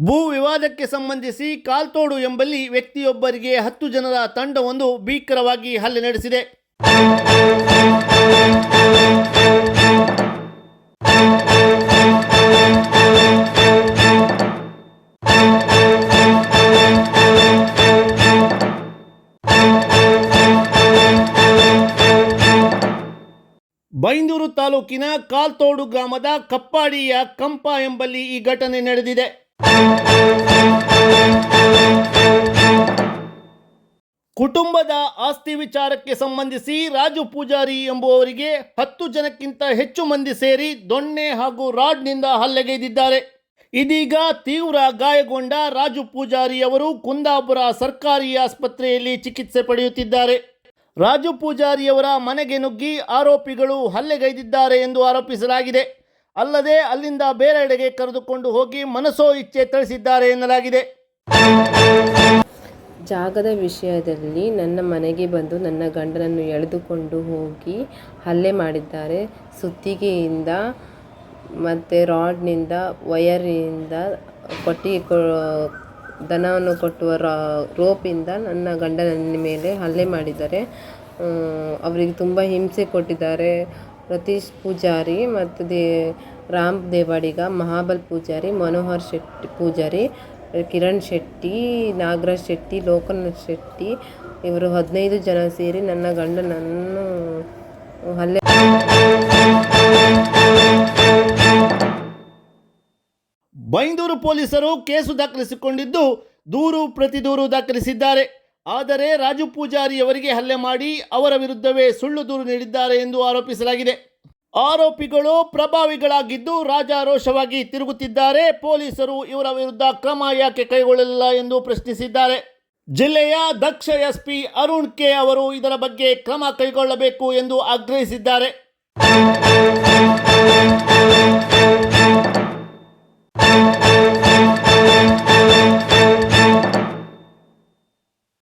ಭೂ ವಿವಾದಕ್ಕೆ ಸಂಬಂಧಿಸಿ ಕಾಲ್ತೋಡು ಎಂಬಲ್ಲಿ ವ್ಯಕ್ತಿಯೊಬ್ಬರಿಗೆ ಹತ್ತು ಜನರ ತಂಡವೊಂದು ಭೀಕರವಾಗಿ ಹಲ್ಲೆ ನಡೆಸಿದೆ. ಬೈಂದೂರು ತಾಲೂಕಿನ ಕಾಲ್ತೋಡು ಗ್ರಾಮದ ಕಪ್ಪಾಡಿಯ ಕಂಪ ಎಂಬಲ್ಲಿ ಈ ಘಟನೆ ನಡೆದಿದೆ. ಕುಟುಂಬದ ಆಸ್ತಿ ವಿಚಾರಕ್ಕೆ ಸಂಬಂಧಿಸಿ ರಾಜು ಪೂಜಾರಿ ಎಂಬುವವರಿಗೆ ಹತ್ತು ಜನಕ್ಕಿಂತ ಹೆಚ್ಚು ಮಂದಿ ಸೇರಿ ದೊಣ್ಣೆ ಹಾಗೂ ರಾಡ್ನಿಂದ ಹಲ್ಲೆಗೈದಿದ್ದಾರೆ. ಇದೀಗ ತೀವ್ರ ಗಾಯಗೊಂಡ ರಾಜು ಪೂಜಾರಿ ಅವರು ಕುಂದಾಪುರ ಸರ್ಕಾರಿ ಆಸ್ಪತ್ರೆಯಲ್ಲಿ ಚಿಕಿತ್ಸೆ ಪಡೆಯುತ್ತಿದ್ದಾರೆ. ರಾಜು ಪೂಜಾರಿಯವರ ಮನೆಗೆ ನುಗ್ಗಿ ಆರೋಪಿಗಳು ಹಲ್ಲೆಗೈದಿದ್ದಾರೆ ಎಂದು ಆರೋಪಿಸಲಾಗಿದೆ. ಅಲ್ಲದೆ ಅಲ್ಲಿಂದ ಬೇರೆಡೆಗೆ ಕರೆದುಕೊಂಡು ಹೋಗಿ ಮನಸೋ ಇಚ್ಛೆ ತಿಳಿಸಿದ್ದಾರೆ ಎನ್ನಲಾಗಿದೆ. ಜಾಗದ ವಿಷಯದಲ್ಲಿ ನನ್ನ ಮನೆಗೆ ಬಂದು ನನ್ನ ಗಂಡನನ್ನು ಎಳೆದುಕೊಂಡು ಹೋಗಿ ಹಲ್ಲೆ ಮಾಡಿದ್ದಾರೆ. ಸುತ್ತಿಗೆಯಿಂದ ಮತ್ತು ರಾಡ್ನಿಂದ ವಯರಿಂದ ಕೊಟ್ಟಿ ದನವನ್ನು ಕೊಟ್ಟುವ ರೋಪಿಂದ ನನ್ನ ಗಂಡನ ಮೇಲೆ ಹಲ್ಲೆ ಮಾಡಿದ್ದಾರೆ. ಅವರಿಗೆ ತುಂಬ ಹಿಂಸೆ ಕೊಟ್ಟಿದ್ದಾರೆ. ರತೀಶ್ ಪೂಜಾರಿ ಮತ್ತು ದೇ, ರಾಮ್ ದೇವಾಡಿಗ, ಮಹಾಬಲ್ ಪೂಜಾರಿ, ಮನೋಹರ್ ಶೆಟ್ಟಿ ಪೂಜಾರಿ, ಕಿರಣ್ ಶೆಟ್ಟಿ, ನಾಗರಾಜ್ ಶೆಟ್ಟಿ ಲೋಕನಾಥ್ ಶೆಟ್ಟಿ, ಇವರು ಹದಿನೈದು ಜನ ಸೇರಿ ನನ್ನ ಗಂಡನನ್ನು ಹಲ್ಲೆ ಬೈಂದೂರು ಪೊಲೀಸರು ಕೇಸು ದಾಖಲಿಸಿಕೊಂಡಿದ್ದು ದೂರು ಪ್ರತಿ ದೂರು ದಾಖಲಿಸಿದ್ದಾರೆ. ಆದರೆ ರಾಜು ಪೂಜಾರಿ ಅವರಿಗೆ ಹಲ್ಲೆ ಮಾಡಿ ಅವರ ವಿರುದ್ಧವೇ ಸುಳ್ಳು ದೂರು ನೀಡಿದ್ದಾರೆ ಎಂದು ಆರೋಪಿಸಲಾಗಿದೆ. ಆರೋಪಿಗಳು ಪ್ರಭಾವಿಗಳಾಗಿದ್ದು ರಾಜಾರೋಷವಾಗಿ ತಿರುಗುತ್ತಿದ್ದಾರೆ. ಪೊಲೀಸರು ಇವರ ವಿರುದ್ಧ ಕ್ರಮ ಯಾಕೆ ಕೈಗೊಳ್ಳಲಿಲ್ಲ ಎಂದು ಪ್ರಶ್ನಿಸಿದ್ದಾರೆ. ಜಿಲ್ಲೆಯ ದಕ್ಷ ಎಸ್ಪಿ ಅರುಣ್ ಕೆ ಅವರು ಇದರ ಬಗ್ಗೆ ಕ್ರಮ ಕೈಗೊಳ್ಳಬೇಕು ಎಂದು ಆಗ್ರಹಿಸಿದ್ದಾರೆ.